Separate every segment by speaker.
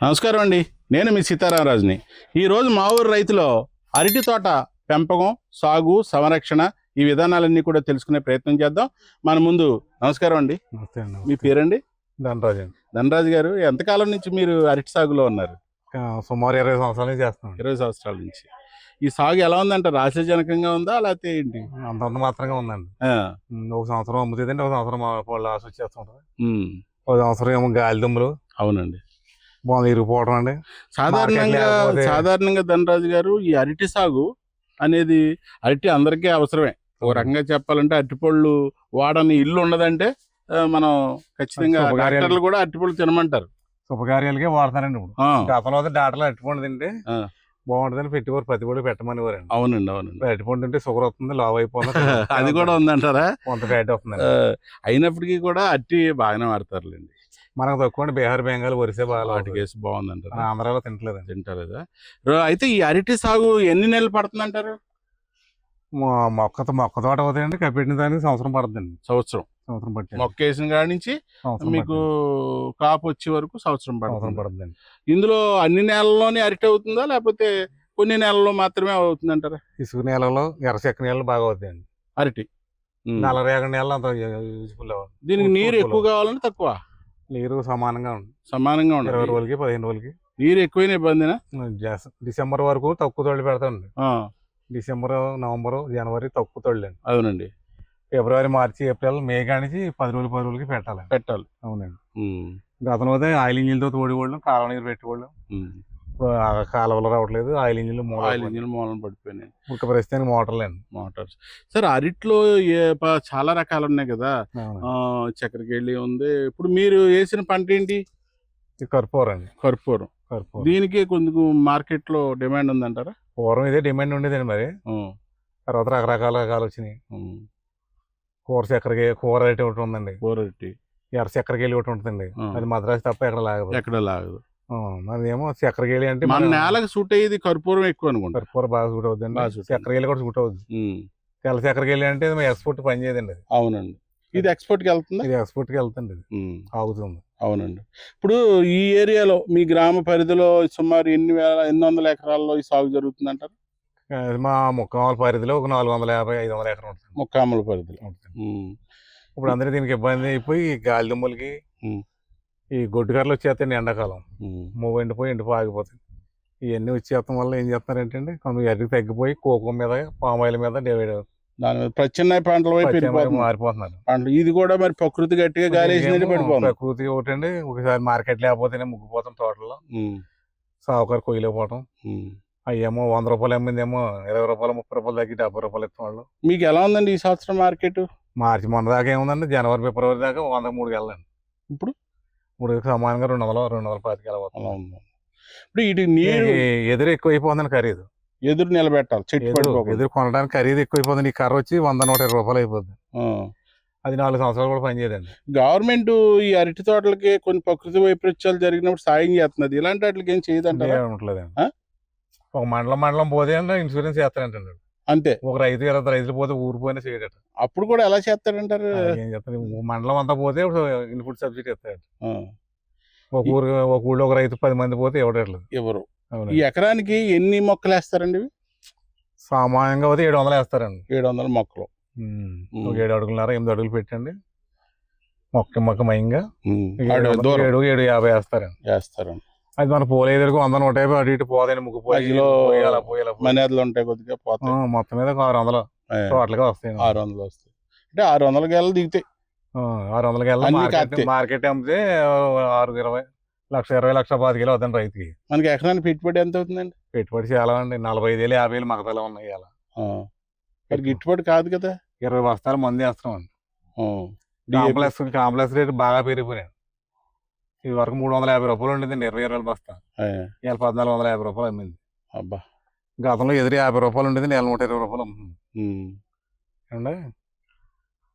Speaker 1: నమస్కారం అండి. నేను మీ సీతారామరాజుని. ఈరోజు మా ఊరు రైతులో అరటి తోట పెంపకం సాగు సంరక్షణ ఈ విధానాలన్నీ కూడా తెలుసుకునే ప్రయత్నం చేద్దాం. మన ముందు నమస్కారం అండి.
Speaker 2: నమస్తే అండి
Speaker 1: మీ పేరండి?
Speaker 2: ధనరాజు అండి.
Speaker 1: ధనరాజు గారు ఎంతకాలం నుంచి మీరు అరటి సాగులో ఉన్నారు?
Speaker 2: సుమారు ఇరవై సంవత్సరాల నుంచి చేస్తున్నాం
Speaker 1: ఇరవై సంవత్సరాల నుంచి. ఈ సాగు ఎలా ఉందంటారు ఆశాజనకంగా ఉందా? లేకపోతే ఏంటి?
Speaker 2: అంతంత మాత్రంగా ఉందండి. ఒక సంవత్సరం అమ్ముతుందండి ఒక సంవత్సరం లాస్ వచ్చేస్తుంటుంది.
Speaker 1: ఉమ్,
Speaker 2: ఒక సంవత్సరం ఏమో గాలి దుమ్ములు.
Speaker 1: అవునండి.
Speaker 2: బాగుంది ఇరిగిపోవడం అండి.
Speaker 1: సాధారణంగా సాధారణంగా ధనరాజు గారు ఈ అరటి సాగు అనేది అరటి అందరికీ అవసరమే. ఓ రకంగా చెప్పాలంటే అరటిపళ్ళు వాడని ఇల్లు ఉండదంటే మనం ఖచ్చితంగా డాక్టర్లు కూడా అరటిపళ్ళు తినమంటారు.
Speaker 2: శుభకార్యాలకే వాడతానండి ఇప్పుడు. గతంలో డాటలు అట్టుకోండి తింటే. బాగుంటుందని పెట్టేవారు ప్రతి కూడా పెట్టమని వారండి
Speaker 1: అవునండి. అవునండి
Speaker 2: అట్టుకోండి తింటే షుగర్ వస్తుంది లావ్ అయిపోతుంది
Speaker 1: అది కూడా ఉందంటారా?
Speaker 2: కొంత ఫ్యాట్ వస్తుందండి.
Speaker 1: ఆ, అయినప్పటికీ కూడా అరటి బాగానే వాడతారులేండి.
Speaker 2: మనకు తక్కువ బీహార్ బెంగాల్ వరిసే బాగా
Speaker 1: వాటి కేసు బాగుందంటారా.
Speaker 2: ఆంధ్రాలో
Speaker 1: కదా. రో- అయితే ఈ అరటి సాగు ఎన్ని నెలలు పడుతుందంటారు?
Speaker 2: మొ- మొక్కతో మొక్క తోట అవుతాయండి. కప్పెట్టిన దానికి సంవత్సరం పడుతుందండి.
Speaker 1: సంవత్సరం.
Speaker 2: సంవత్సరం పట్టి.
Speaker 1: మొక్క వేసిన కాడి నుంచి మీకు
Speaker 2: పడుతుంది.
Speaker 1: కాపు వచ్చే వరకు సంవత్సరం పడుతుంది.
Speaker 2: పడుతుందండి.
Speaker 1: ఇందులో అన్ని నెలల్లోనే అరటి అవుతుందా? లేకపోతే కొన్ని నెలల్లో మాత్రమే అవుతుందంటారా?
Speaker 2: ఇసుక నేలలో ఎర్ర చెక్క నేలలు బాగా అవుతాయండి.
Speaker 1: అరటి.
Speaker 2: నల్ల రేగడి నేలలో అంత
Speaker 1: దీనికి నీరు. ఎక్కువ కావాలంటే తక్కువ?
Speaker 2: నీరు సమానంగా ఉంది
Speaker 1: సమానంగా
Speaker 2: ఇరవై
Speaker 1: ఉండాలి
Speaker 2: రోజులకి పదిహేను రోజులకి.
Speaker 1: నీరు ఎక్కువైన ఇబ్బందినా?
Speaker 2: జాస్- డిసెంబర్ వరకు తక్కువ తొలి పెడతాండి
Speaker 1: ఆ,
Speaker 2: డిసెంబర్ నవంబర్ జనవరి తక్కువ తొళ్ళండి
Speaker 1: అవునండి.
Speaker 2: ఫిబ్రవరి మార్చి ఏప్రిల్ మే కానించి పది రోజులు పది రోజులకి పెట్టాలి.
Speaker 1: పెట్టాలి.
Speaker 2: అవునండి.
Speaker 1: ఉమ్,
Speaker 2: గతంలో అయితే ఆయిల్ ఇంజిన్తో తోడివాళ్ళం కాలువ నీరు పెట్టేవాళ్ళం.
Speaker 1: ఉమ్.
Speaker 2: కాలువలు రావట్లేదు ఆయిల్ ఇంజిన్లు మూల
Speaker 1: ఆయిల్ ఇంజిన్ మూలన పడిపోయినాయి.
Speaker 2: ఒక ప్రస్తుతానికి మోటార్లు అండి
Speaker 1: మోటార్స్. సార్ అరటిలో ఏ ప- చాలా రకాలు ఉన్నాయి కదా ఆ, చక్కెరకేళి ఉంది. ఇప్పుడు మీరు వేసిన పంట ఏంటి?
Speaker 2: ఇది కర్పూరం అండి.
Speaker 1: కర్పూరం.
Speaker 2: కర్పూరం.
Speaker 1: దీనికి కొంచెం మార్కెట్లో డిమాండ్ ఉందంటారా?
Speaker 2: పూర్వం ఇదే డిమాండ్ ఉండేదండి మరి. తర్వాత రకరకాల రకాలు వచ్చినాయి. కూర చక్కెరకి కూర రేట్ ఒకటి ఉందండి.
Speaker 1: కూరటి
Speaker 2: ఎర్ర చక్కెరకేళి ఒకటి ఉంటుందండి.
Speaker 1: ఆ.
Speaker 2: అది మద్రాసు తప్ప ఎక్కడ లాగదు.
Speaker 1: ఎక్కడ లాగదు.
Speaker 2: ఏమో చక్కెరకేళి అంటే
Speaker 1: మన నేలకు సూట్ అయ్యేది కర్పూరం ఎక్కువ అనుకుంటా
Speaker 2: కర్పూర బాగా సూట్ అవుతుంది చక్కెరకేళి కూడా సూట్ అవుతుంది తెల్ల చక్కెరకేళి అంటే ఎక్స్పోర్ట్ పని చేయదండి అది.
Speaker 1: అవునండి. ఇది ఎక్స్పోర్ట్కి వెళ్తుందా?
Speaker 2: ఇది ఎక్స్పోర్ట్కి వెళ్తుంది ఇది ఆగుతుంది.
Speaker 1: అవునండి. ఇప్పుడు ఈ ఏరియాలో మీ గ్రామ పరిధిలో సుమారు ఎన్ని వేల ఎన్ని వందల ఎకరాల్లో ఈ సాగు జరుగుతుందంటారు?
Speaker 2: అది మా ముక్కమాల పరిధిలో ఒక నాలుగు వందల యాభై ఐదు వందల ఎకరం ఉంటుంది.
Speaker 1: ముక్కామల పరిధిలో.
Speaker 2: ఇప్పుడు అందరూ దీనికి ఇబ్బంది అయిపోయి గాలి దుమ్ములకి. ఈ గొడ్డు కర్రలు వచ్చేస్తాయండి ఎండాకాలం.
Speaker 1: ఉమ్,
Speaker 2: మూవ్ ఎండిపోయి ఎండిపోయి ఆగిపోతాయి. ఇవన్నీ వచ్చేస్తాం వల్ల ఏం చేస్తున్నారంటే కొంత ఎర్రకి తగ్గిపోయి కోకం మీద పామాయిల్ మీద డివైడ్
Speaker 1: దాని మీద ప్రత్యామ్నాయ పంటల వైపు
Speaker 2: మారిపోతున్నారు.
Speaker 1: పంటలు. ఇది కూడా మరి ప్రకృతి గట్టిగా గాలి పడిపోతుంది.
Speaker 2: ప్రకృతి ఒకటి అండి ఒకసారి మార్కెట్ లేకపోతేనే ముగ్గిపోతాం తోటలో సావుకారు కొయ్యలేకపోవటం. అయ్యేమో వంద రూపాయలు అమ్మిందేమో ఇరవై రూపాయలు ముప్పై రూపాయలు తగ్గి డెబ్బై రూపాయలు ఇస్తాం వాళ్ళు
Speaker 1: మీకు ఎలా ఉందండి ఈ సంవత్సరం మార్కెట్?
Speaker 2: మార్చి మొన్న దాకా ఏముందండి జనవరి ఫిబ్రవరి దాకా వంద మూడుకి వెళ్ళండి
Speaker 1: ఇప్పుడు?
Speaker 2: ఇప్పుడు సమానంగా రెండు వందలు రెండు వందల పాతికి
Speaker 1: ఉంది ఇప్పుడు ఇటు నీరు
Speaker 2: ఎదురు ఎక్కువ అయిపోతుందండి ఖరీదు.
Speaker 1: ఎదురు నిలబెట్టాలి చెట్టు
Speaker 2: ఎదురు కొనడానికి ఖరీదు ఎక్కువ అయిపోతుంది ఈ కర్ర వచ్చి వంద నూట ఇరవై రూపాయలు అయిపోతుంది. అది నాలుగు సంవత్సరాలు కూడా పనిచేయదండి
Speaker 1: గవర్నమెంట్ ఈ అరటి తోటలకి కొన్ని ప్రకృతి వైపరీత్యాలు జరిగినప్పుడు సాయం చేస్తున్నది. ఇలాంటి వాటికి ఏం చేయదంటారా?
Speaker 2: ఉండలేదండి
Speaker 1: ఆ?
Speaker 2: ఒక మండలం మండలం పోతే అంటే ఇన్సూరెన్స్ చేస్తానంటాడు
Speaker 1: అంతే.
Speaker 2: ఒక రైతు ఇరవై రైతులు పోతే ఊరిపోయినా చేయడట.
Speaker 1: అప్పుడు కూడా ఎలా చేస్తాడంటారు?
Speaker 2: ఏం చేస్తాడు? ఒక మండలం అంతా పోతే ఇన్పుట్ సబ్సిడీ ఇస్తాడు ఒక ఊరు ఒక ఊళ్ళో ఒక రైతు పది మంది పోతే ఇవ్వట్లేదు
Speaker 1: ఎవరు? ఈ ఎకరానికి ఎన్ని మొక్కలు వేస్తారండి
Speaker 2: సామాన్యంగా పోతే ఏడు వందలు వేస్తారండి.
Speaker 1: ఏడు వందల మొక్కలు.
Speaker 2: ఒక ఏడు అడుగులున్నారా ఎనిమిది అడుగులు పెట్టండి. మొక్క మొక్క మయంగా. ఏడు ఏడు యాభై వేస్తారండి.
Speaker 1: వేస్తారండి.
Speaker 2: అది మన పోలే ఎదురుకు వంద నూట యాభై అటు ఇటు పోదండి ముగ్గు పోయి అలా అలా.
Speaker 1: మనేతలు ఉంటాయి కొద్దిగా పోతాయి
Speaker 2: మొత్తం మీద ఒక ఆరు వందలు. టోటల్గా వస్తాయి
Speaker 1: ఆరు వందలు వస్తాయి. అంటే ఆరు వందల గేళ్ళు దిగుతాయి.
Speaker 2: ఆరు వందలకి వెళ్ళి మార్కెట్ అమ్మితే ఆరు ఇరవై లక్ష ఇరవై లక్ష పాతికేలు అవుతుంది రైతుకి.
Speaker 1: మనకి ఎకరానికి పెట్టుబడి ఎంత అవుతుందండి?
Speaker 2: పెట్టుబడి చాలా అండి నలభై ఐదు వేలు యాభై వేలు మగతలు ఉన్నాయి
Speaker 1: ఆ, మరి గిట్టుబడి కాదు కదా?
Speaker 2: ఇరవై బస్తాలు మంది వేస్తాం అండి. కాంప్లెక్స్ కాంప్లెక్స్ రేట్ బాగా పెరిగిపోయాయి ఇది వరకు మూడు వందల యాభై రూపాయలు ఉండేదండి ఇరవై ఇరవై బస్తా. ఇవాళ పద్నాలుగు వందల యాభై రూపాయలు అమ్మింది.
Speaker 1: అబ్బా.
Speaker 2: గతంలో ఎదురు యాభై రూపాయలు ఉండేది నెల నూట ఇరవై రూపాయలు అమ్ముతుంది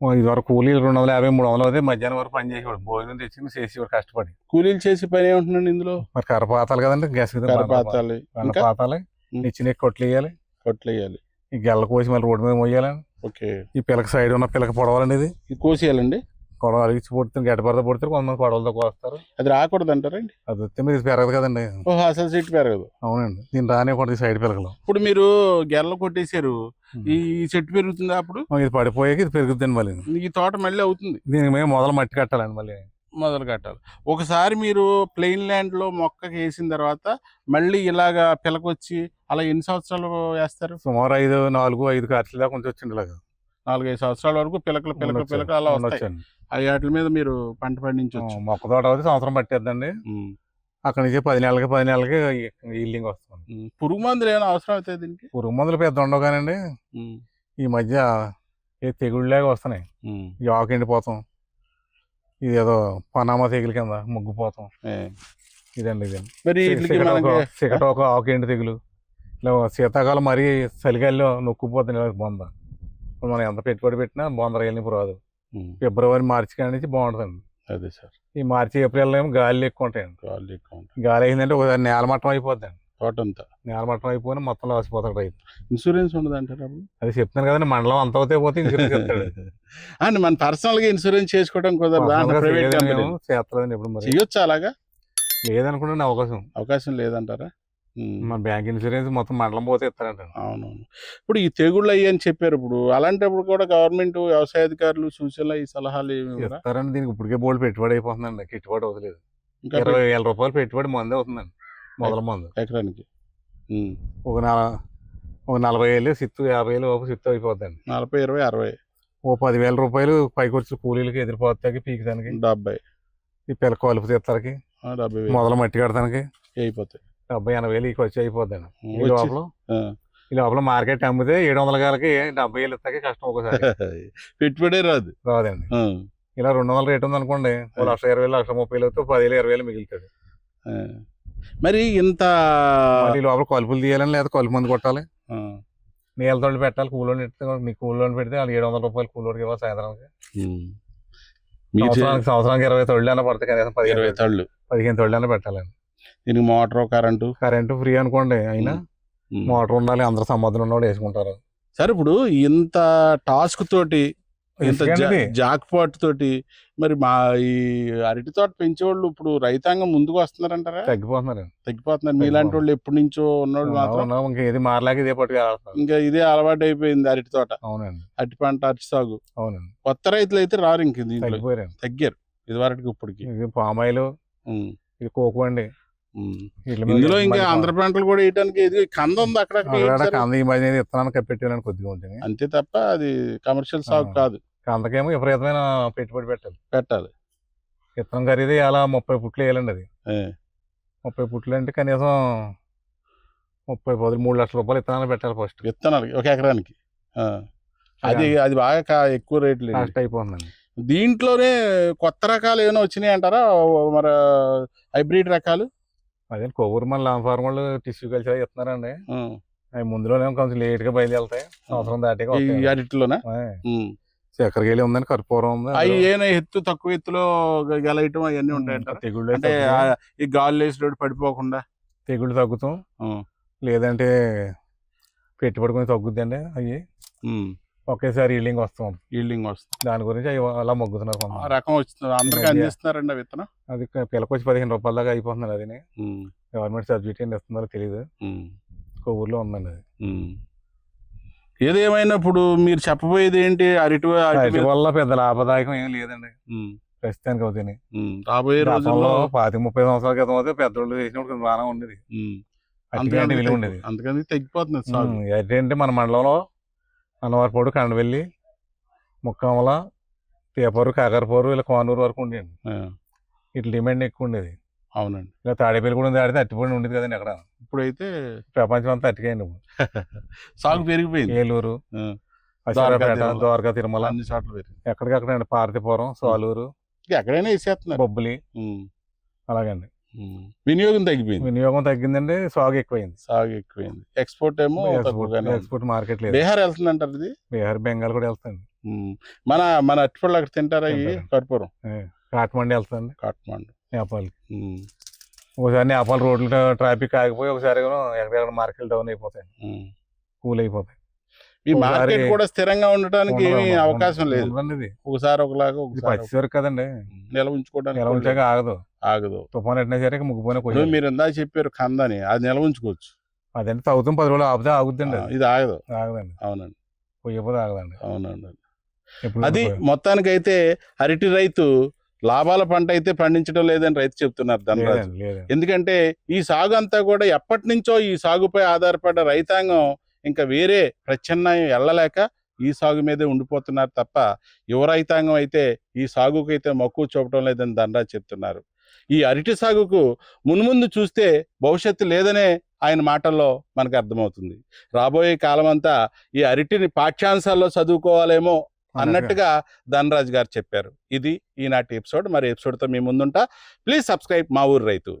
Speaker 2: ఇది వరకు కూలీలు రెండు వందల యాభై మూడు వందలు అయితే మధ్యాహ్నం వరకు పని చేసేవాడు. భోజనం తెచ్చి చేసేవాడు కష్టపడి.
Speaker 1: కూలీలు చేసే పని ఏముంటుందండి ఇందులో?
Speaker 2: మరి కర్రపాతాలు కదండి గ్యాస్
Speaker 1: కరపాతాలి ఇంకా?
Speaker 2: పాతాలి
Speaker 1: ఉం.
Speaker 2: నిచ్చిన కొట్లు వేయాలి
Speaker 1: కొట్లు వేయాలి
Speaker 2: ఈ గెల్ల కోసి మళ్ళీ రోడ్డు మీద మోయాలి
Speaker 1: ఓకే.
Speaker 2: ఈ పిల్లక సైడ్ ఉన్న పిల్లక పొడవాలండి ఇది
Speaker 1: కోసేయాలండి?
Speaker 2: కొడవ అలిగించి పుడితే గడ్డపరద పుడితే కొంతమంది కొడవలతో కోస్తారు.
Speaker 1: అది రాకూడదు అంటారండి
Speaker 2: అది వస్తే మీరు పెరగదు కదండి.
Speaker 1: ఓహో అసలు సీట్ పెరగదు.
Speaker 2: అవునండి. దీన్ని రానివ్వకూడదు ఈ సైడ్ పిలకలు
Speaker 1: ఇప్పుడు మీరు గెల్ల కొట్టేశారు. ఈ చెట్టు పెరుగుతుందా అప్పుడు?
Speaker 2: ఇది పడిపోయాక ఇది పెరుగుతుంది మళ్ళీ.
Speaker 1: ఈ తోట మళ్ళీ అవుతుంది.
Speaker 2: దీనికి మేము మొదలు మట్టి కట్టాలండి మళ్ళీ.
Speaker 1: మొదలు కట్టాలి. ఒకసారి మీరు ప్లెయిన్ ల్యాండ్లో మొక్కకి వేసిన తర్వాత మళ్ళీ ఇలాగా పిలకొచ్చి అలా ఎన్ని సంవత్సరాలు వేస్తారు?
Speaker 2: సుమారు ఐదు నాలుగు ఐదు ఖర్చులు దాకా కొంచెం వచ్చింది ఇలాగ.
Speaker 1: నాలుగైదు సంవత్సరాల వరకు పిలకలు పిలకలు. పిలకలు అలా వస్తాయి. ఆ వాటి మీద మీరు పంట పండించవచ్చు
Speaker 2: మొక్క తోట అయితే సంవత్సరం పట్టేద్దండి. అక్కడి నుంచి పది నెలలకి పది నెలలకి ఈల్డింగ్ వస్తుంది.
Speaker 1: పురుగు మందులు ఏమైనా అవసరం అవుతాయి దీనికి?
Speaker 2: పురుగు మందులు పెద్ద ఉండవు కానండి. ఈ మధ్య ఏ తెగుళ్ళలాగా వస్తున్నాయి. ఈ ఆకు ఎండిపోతాం. ఇది ఏదో పనామా తెగులు కింద ముగ్గుపోతాం. ఇదండి ఇది
Speaker 1: మరి వీటికి మనకి
Speaker 2: సిగట ఒక ఆకు ఎండి తెగులు. ఇలా శీతాకాలం మరీ చలిగాలిలో నొక్కుపోతుంది బొంద. ఇప్పుడు మనం ఎంత పెట్టుబడి పెట్టినా బొంద రైలు రాదు ఫిబ్రవరి మార్చి కాడి నుంచి బాగుంటుందండి.
Speaker 1: అదే సార్.
Speaker 2: ఈ మార్చి ఏప్రిల్ ఏమో గాలి ఎక్కువ ఉంటాయండి.
Speaker 1: గాలి ఎక్కువ ఉంటుంది.
Speaker 2: గాలి అయిందంటే ఒకసారి నేలమట్టం అయిపోద్దండి.
Speaker 1: తోట అంతా.
Speaker 2: నేలమట్టం అయిపోయి మొత్తం లాసిపోతాడు రైతు.
Speaker 1: ఇన్సూరెన్స్ ఉండదు అంటారు
Speaker 2: అది చెప్తున్నాను కదండి మండలం అంత అవుతే పోతే ఇన్సూరెన్స్ చెప్తాడు.
Speaker 1: అండ్ మన పర్సనల్గా ఇన్సూరెన్స్ చేసుకోవడం కుదరదు ప్రైవేట్ కంపెనీ.
Speaker 2: చేస్తలేదండి ఇప్పుడు మరి.
Speaker 1: చేయొచ్చు అలాగా?
Speaker 2: లేదనుకుంటే అవకాశం.
Speaker 1: అవకాశం లేదంటారా.
Speaker 2: మన బ్యాంక్ ఇన్సూరెన్స్ మొత్తం మండలం పోతే ఇస్తారంట
Speaker 1: అవునవును. ఇప్పుడు ఈ తెగుళ్ళు అయ్యి అని చెప్పారు ఇప్పుడు అలాంటప్పుడు కూడా గవర్నమెంట్ వ్యవసాయ అధికారులు సూచనలు ఈ సలహాలు ఏమి?
Speaker 2: ఇస్తారండి. దీనికి ఇప్పటికే బోల్డ్ పెట్టుబడి అయిపోతుందండి. గిట్టుబాటు అవుతలేదు.
Speaker 1: ఇంకా
Speaker 2: ఇరవై వేల రూపాయలు పెట్టుబడి మందే అవుతుందండి. మొదల మందు.
Speaker 1: ఎకరానికి.
Speaker 2: ఒక నల ఒక నలభై వేలు సిత్తు యాభై వేలు లోపు సిత్తు అయిపోద్దండి.
Speaker 1: నలభై ఇరవై అరవై.
Speaker 2: ఓ పదివేల రూపాయలు పైకి వచ్చి కూలీలకి ఎదిరిపోతాకి పీకడానికి
Speaker 1: డెబ్బై
Speaker 2: ఈ పిల్ల కలుపు తీస్తానికి మొదలు మట్టి కడతానికి.
Speaker 1: అయిపోతాయి.
Speaker 2: డెబ్బై ఎనభై వేలు ఖర్చు అయిపోద్దండి. ఈ
Speaker 1: వచ్చి-
Speaker 2: లోపల. ఈ లోపల మార్కెట్ అమ్మితే ఏడు వందల గాలకి డెబ్బై వేలు ఇస్తాకి కష్టం ఒకసారి
Speaker 1: పెట్టుబడే రాదు.
Speaker 2: రాదండి. ఇలా రెండు వందల రేట్ ఉంది అనుకోండి ఓ లక్ష ఇరవై వేలు లక్ష ముప్పై వేలు పదివేలు ఇరవై వేలు మిగులుతుంది.
Speaker 1: మరి ఇంత
Speaker 2: ఈ లోపల కలుపులు తీయాలని లేదా కలుపు మంది కొట్టాలి. నీళ్ళతో పెట్టాలి కూలోని నీ కూలోని పెడితే వాళ్ళు ఏడు వందల రూపాయలు కూలోడికి ఇవ్వాలి సాయంత్రానికి. సంవత్సరానికి సంవత్సరానికి ఇరవై తొళ్ళు అన్న పడతాయి కనీసం
Speaker 1: ఇరవై
Speaker 2: పదిహేను
Speaker 1: తళ్ళు.
Speaker 2: పదిహేను తొళ్ళు అన్న పెట్టాలండి.
Speaker 1: దీనికి మోటార్ కరెంటు?
Speaker 2: కరెంటు ఫ్రీ అనుకోండి అయినా. మోటార్ ఉండాలి అందరు సంబంధం ఉన్నవాడు వేసుకుంటారు.
Speaker 1: సరే ఇప్పుడు ఇంత టాస్క్ తోటి ఇంత
Speaker 2: ఇసుకండి ఇది.
Speaker 1: జాక్ పాట్ తోటి మరి మా ఈ అరటి తోట పెంచేవాళ్ళు ఇప్పుడు రైతాంగం ముందుకు వస్తున్నారంటారా?
Speaker 2: తగ్గిపోతున్నారు.
Speaker 1: తగ్గిపోతున్నారు. మీలాంటి వాళ్ళు ఎప్పటి నుంచో ఉన్నోళ్ళు మాత్రం
Speaker 2: ఇంకా మారలేక ఇదే పట్టుకు
Speaker 1: ఇంకా ఇదే అలవాటు అయిపోయింది అరటి తోట.
Speaker 2: అవునండి.
Speaker 1: అరటి పంట అరటి సాగు.
Speaker 2: అవునండి.
Speaker 1: కొత్త రైతులు అయితే రారు ఇంక దీంట్లో. తగ్గారు. ఇదివరకి ఇప్పటికి.
Speaker 2: ఇది పామాయిల్ ఇది కోకో అండి
Speaker 1: ఇందులో ఇంకా ఆంధ్ర పంటలు కూడా వేయడానికి ఇది కంద ఉంది
Speaker 2: అక్కడ. కంద ఈ మధ్య ఇత్తనాన్ని కప్పెట్టాలని కొద్దిగా ఉంటుంది
Speaker 1: అంతే తప్ప అది కమర్షియల్ సాగు. కాదు.
Speaker 2: కందకేమో విపరీతమైన పెట్టుబడి పెట్టాలి.
Speaker 1: పెట్టాలి.
Speaker 2: విత్తనం ఖరీదు అలా ముప్పై పుట్లు వేయాలండి అది. ముప్పై పుట్లు అంటే కనీసం ముప్పై పది మూడు లక్షల రూపాయలు ఇత్తనాలు పెట్టాలి ఫస్ట్
Speaker 1: విత్తనాలు ఒక ఎకరానికి. అది అది బాగా ఎక్కువ రేట్లు
Speaker 2: కాస్ట్ అయిపోతుందండి.
Speaker 1: దీంట్లోనే కొత్త రకాలు ఏమైనా వచ్చినాయి అంటారా? మరి హైబ్రిడ్ రకాలు?
Speaker 2: అదే కొవ్వూరు మన లాంగ్ ఫార్మ్ వాళ్ళు టిష్యూ కల్చర్ ఇస్తున్నారండి. అవి ముందులోనే కొంచెం లేట్గా బయలుదేరుతాయి సంవత్సరం దాటిగా. చక్కెరకేళి ఉందండి కర్పూరం ఉంది.
Speaker 1: అవి ఏమైనా ఎత్తు తక్కువ ఎత్తులో గెలయటం అవన్నీ ఉంటాయంటారా?
Speaker 2: తెగుళ్ళు
Speaker 1: అంటే ఈ గాలి వేసి పడిపోకుండా?
Speaker 2: తెగుళ్ళు తగ్గుతాం. లేదంటే పెట్టుబడి కొంచెం తగ్గుద్దండి అవి.
Speaker 1: ఉమ్.
Speaker 2: ఒకేసారి ఈల్డింగ్ వస్తాం.
Speaker 1: ఈల్డింగ్ వస్తుంది
Speaker 2: దాని గురించి అవి అలా మొగ్గుతున్నారు
Speaker 1: ఆ. రకం వస్తుంది అందరికి అందిస్తున్నారండి ఆ విత్తనం?
Speaker 2: అది పిల్లకొచ్చి పదిహేను రూపాయల దాకా అయిపోతుంది అది. గవర్నమెంట్ సబ్సిడీ అని ఇస్తుందో తెలియదు
Speaker 1: ఉమ్.
Speaker 2: కొవ్వూరులో ఉందండి అది.
Speaker 1: ఏదేమైనా ఇప్పుడు మీరు చెప్పబోయేది ఏంటి? అరటి
Speaker 2: వల్ల పెద్ద లాభదాయకం ఏం లేదండి. ప్రస్తుతానికి అవుతాయి.
Speaker 1: రాబోయే రోజుల్లో
Speaker 2: పాతి ముప్పై సంవత్సరాల క్రితం అయితే పెద్దోళ్ళు చేసినప్పుడు బాగా ఉండేది.
Speaker 1: అందుకని
Speaker 2: విలువ ఉండేది.
Speaker 1: అందుకని తగ్గిపోతుంది
Speaker 2: ఏంటంటే మన మండలంలో అన్నవారిపోడు కండవెల్లి ముక్కామల పేపరు కాకరపోరు ఇలా కోనూరు వరకు ఉండేది
Speaker 1: ఆ,
Speaker 2: ఇట్లా డిమాండ్ ఎక్కువ ఉండేది.
Speaker 1: అవునండి.
Speaker 2: ఇలా తాడేపల్లి కూడా ఆడితే అట్టిపోయి ఉండేది కదండి అక్కడ.
Speaker 1: ఇప్పుడైతే
Speaker 2: ప్రపంచం అంతా అట్టికాయండి.
Speaker 1: సాగు పెరిగిపోయింది.
Speaker 2: ఏలూరు. అశ్వరాపేట. ద్వారకా తిరుమల.
Speaker 1: అన్ని చోట్ల
Speaker 2: ఎక్కడికక్కడ అండి పార్తిపురం సాలూరు
Speaker 1: ఇక ఎక్కడైనా వేసేస్తున్నారు.
Speaker 2: బొబ్బులి. అలాగండి.
Speaker 1: వినియోగం తగ్గిపోయింది.
Speaker 2: వినియోగం తగ్గిందండి సాగు ఎక్కువైంది.
Speaker 1: సాగు ఎక్కువైంది. ఎక్స్పోర్ట్ ఏమో.
Speaker 2: ఎక్స్పోర్ట్ మార్కెట్ లేదు.
Speaker 1: బీహార్ వెళ్తుంది అంటారు ఇది?
Speaker 2: బీహార్ బెంగాల్ కూడా వెళ్తుంది.
Speaker 1: ఉమ్. మన మన అట్టిపళ్ళు అక్కడ తింటారా
Speaker 2: తింటారు.
Speaker 1: కర్పూరం?
Speaker 2: కాట్మండి వెళ్తుంది.
Speaker 1: కాట్మాండు
Speaker 2: నేపాల్
Speaker 1: ఉమ్.
Speaker 2: ఒకసారి నేపాల్ రోడ్లు ట్రాఫిక్ ఆగిపోయి ఒకసారి ఎక్కడెక్కడ మార్కెట్ డౌన్ అయిపోతాయి. కూల్ అయిపోతాయి.
Speaker 1: ఈ మార్కెట్ కూడా స్థిరంగా ఉండటానికి ఏమీ అవకాశం లేదు. ఒకసారి ఒకలాగా
Speaker 2: పచ్చి సరుకు కదండి.
Speaker 1: నిల్వ ఉంచుకోవడానికి కూడా
Speaker 2: ఉంచాక ఆగదు.
Speaker 1: ఆగదు.
Speaker 2: తుఫాన్ ఎట్టినా సరే ముగ్గుపోయిన
Speaker 1: మీరు ఇందా చెప్పారు కందని అది నిల్వ ఉంచుకోవచ్చు.
Speaker 2: అదంటే తగ్గుతాం పది రోజులు ఆపితే ఆగుద్దండి.
Speaker 1: ఇది ఆగదు.
Speaker 2: ఆగదండి.
Speaker 1: అవునండి.
Speaker 2: పొయ్యిపోతే ఆగదండి.
Speaker 1: అవునండి. అది మొత్తానికైతే అరటి రైతు లాభాల పంట అయితే పండించడం లేదని రైతు చెప్తున్నారు ధనరాజు. ఎందుకంటే ఈ సాగు అంతా కూడా ఎప్పటి నుంచో ఈ సాగుపై ఆధారపడ్డ రైతాంగం ఇంకా వేరే ప్రత్యామ్నాయం వెళ్ళలేక ఈ సాగు మీదే ఉండిపోతున్నారు తప్ప యువ రైతాంగం అయితే ఈ సాగుకు అయితే మక్కువ చూపడం లేదని ధనరాజ్ చెప్తున్నారు. ఈ అరటి సాగుకు మున్ముందు చూస్తే భవిష్యత్తు లేదనే ఆయన మాటల్లో మనకు అర్థమవుతుంది. రాబోయే కాలం అంతా ఈ అరటిని పాఠ్యాంశాల్లో చదువుకోవాలేమో అన్నట్టుగా. ధనరాజ్ గారు చెప్పారు. ఇది ఈనాటి ఎపిసోడ్. మరి ఎపిసోడ్తో మీ ముందుంటా. ప్లీజ్ సబ్స్క్రైబ్ మా ఊరు రైతు.